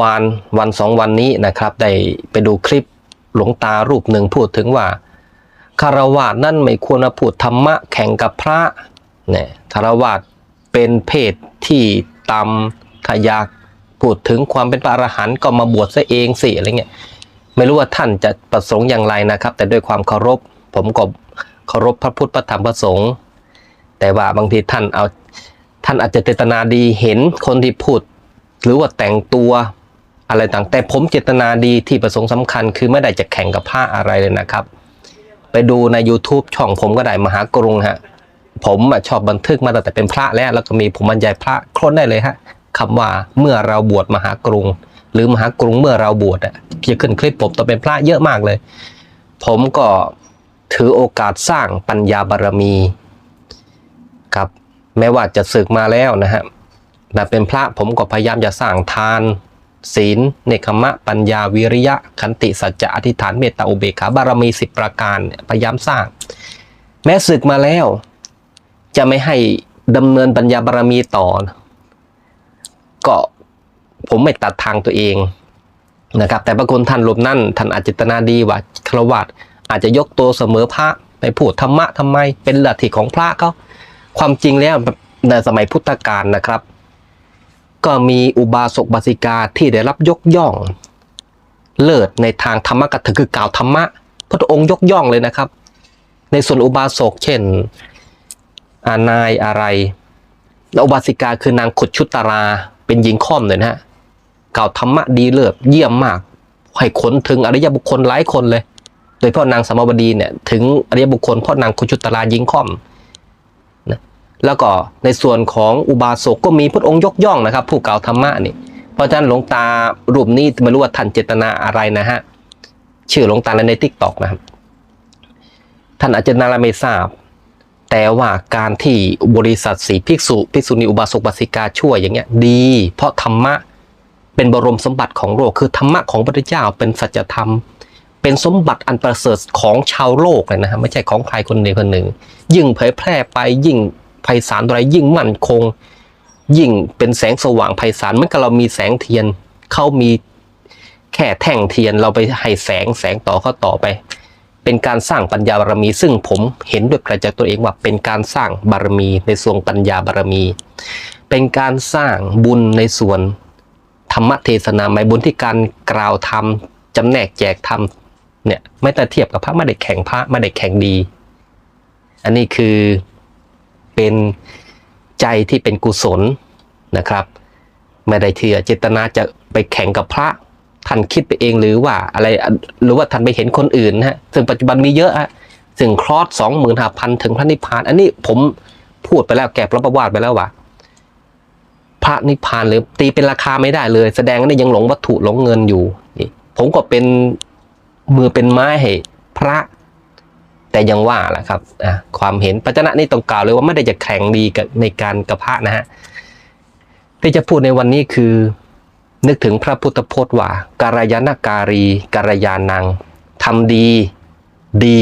วานวันสองวันนี้นะครับ ได้ไปดูคลิปหลวงตารูปหนึ่งพูดถึงว่าคารวะนั่นไม่ควรมาพูดธรรมะแข่งกับพระเนี่ยคารวะเป็นเพศที่ต่ำถ้าอยากพูดถึงความเป็นพระอรหันต์ก็มาบวชซะเองสิอะไรเงี้ยไม่รู้ว่าท่านจะประสงค์อย่างไรนะครับ แต่ด้วยความเคารพ ผมก็เคารพพระพุทธพระธรรมพระสงฆ์แต่ว่าบางทีท่านเอาท่านอาจจะเจตนาดีเห็นคนที่พูด หรือว่าแต่งตัว อะไรต่างแต่ผมเจตนาดีที่ประสงค์สำคัญ คือไม่ได้จะแข่งกับผ้าอะไรเลยนะครับ ไปดูใน YouTube ช่องผมก็ได้มหากรุงฮะผมชอบบันทึกมาตั้งแต่เป็นพระแล้ว แล้วก็มีผมบรรยายพระคล้นได้เลยฮะคำว่าเมื่อเราบวชมหากรุง หรือมหากรุงเมื่อเราบวชอะจะขึ้นคลิปผมตอนเป็นพระเยอะมากเลย ผมก็ถือโอกาสสร้างปัญญาบารมีครับแม้ว่าจะศึกมาแล้วนะฮะแต่เป็นพระผมก็พยายามจะสร้างทาน ศีล เนคขมะ ปัญญาวิริยะ ขันติสัจจะอธิษฐานเมตตาอุเบกขาบารมีสิบประการพยายามสร้าง แม้ศึกมาแล้ว จะไม่ให้ดำเนินปัญญาบารมีต่อ ก็ผมไม่ตัดทางตัวเองนะครับ แต่บางคนท่านรวมนั่นท่านอาจเจตนาดีว่าครวัตอาจจะยกตัวเสมอพระไปพูดธรรมะทำไม เป็นหลัทธิของพระเขาความจริงแล้วในสมัยพุทธกาลนะครับ ก็มีอุบาสกบาสิกาที่ได้รับยกย่อง เลิศในทางธรรมกถคือกล่าวธรรมะ พระองค์ยกย่องเลยนะครับ ในส่วนอุบาสกเช่นอานายอะไรแล้วอุบาสิกาคือนางขุดชุตราเป็นหญิงค่อมเลยนะฮะกล่าวธรรมะดีเลิศเยี่ยมมากให้ขนถึงอริยบุคคลหลายคนเลย โดยเฉพาะนางสมบดีเนี่ยถึงอริยบุคคลเพราะนางขุดชุตราหญิงค่อม แล้วก็ในส่วนของอุบาสกก็มีพระองค์ยกย่องนะครับ ผู้กล่าวธรรมะนี่เพราะฉะนั้นหลวงตารูปนี้ไม่รู้ว่าท่านเจตนาอะไรนะฮะชื่อหลวงตาในทิกตอกนะครับ ท่านอาจจะนาราไม่ทราบ แต่ว่าการที่บริษัทสีภิกษุภิกษุณีอุบาสกบาสิกาช่วยอย่างเงี้ยดี เพราะธรรมะเป็นบรมสมบัติของโลกคือธรรมะของพระพุทธเจ้าเป็นสัจธรรม เป็นสมบัติอันประเสริฐของชาวโลกเลยนะฮะไม่ใช่ของใครคนใดคนหนึ่ง ยิ่งเผยแพร่ไปยิ่ง ไพศาลอะไรยิ่งมั่นคง ยิ่งเป็นแสงสว่างไพศาลเมือนกับเรามีแสงเทียนเขามีแค่แท่งเทียนเราไปให้แสงแสงต่อเข้าต่อไป เป็นการสร้างปัญญาบารมี ซึ่งผมเห็นด้วยประจักษ์ตัวเองว่าเป็นการสร้างบารมีในส่วนปัญญาบารมี เป็นการสร้างบุญในส่วนธรรมเทศนาหมายบุญที่การกล่าวธรรมจำแนกแจกธรรมเนี่ยไม่แต่เทียบกับพระไม่ได้แข่งพระไม่ได้แข่งดี อันนี้คือ เป็นใจที่เป็นกุศลนะครับ ไม่ได้เถื่อเจตนาจะไปแข่งกับพระท่านคิดไปเองหรือว่าอะไรหรือว่าท่านไปเห็นคนอื่นนะฮะซึ่งปัจจุบันมีเยอะฮะซึ่งคลอสสองหมื่นห้าพันถึงพระนิพพาน อันนี้ผมพูดไปแล้วแก็บรับประวัติไปแล้วว่า พระนิพพานหรือตีเป็นราคาไม่ได้เลย แสดงว่านี่ยังหลงวัตถุหลงเงินอยู่นี่ผมก็เป็นมือเป็นไม้ให้พระ แต่ยังว่าแหละครับความเห็นปัจจนะนี่ต้องกล่าวเลยว่าไม่ได้จะแข็งดีกับในการกระพะนะฮะที่จะพูดในวันนี้คือ นึกถึงพระพุทธพจน์ว่าการยานาการีการยานังทำดี ดี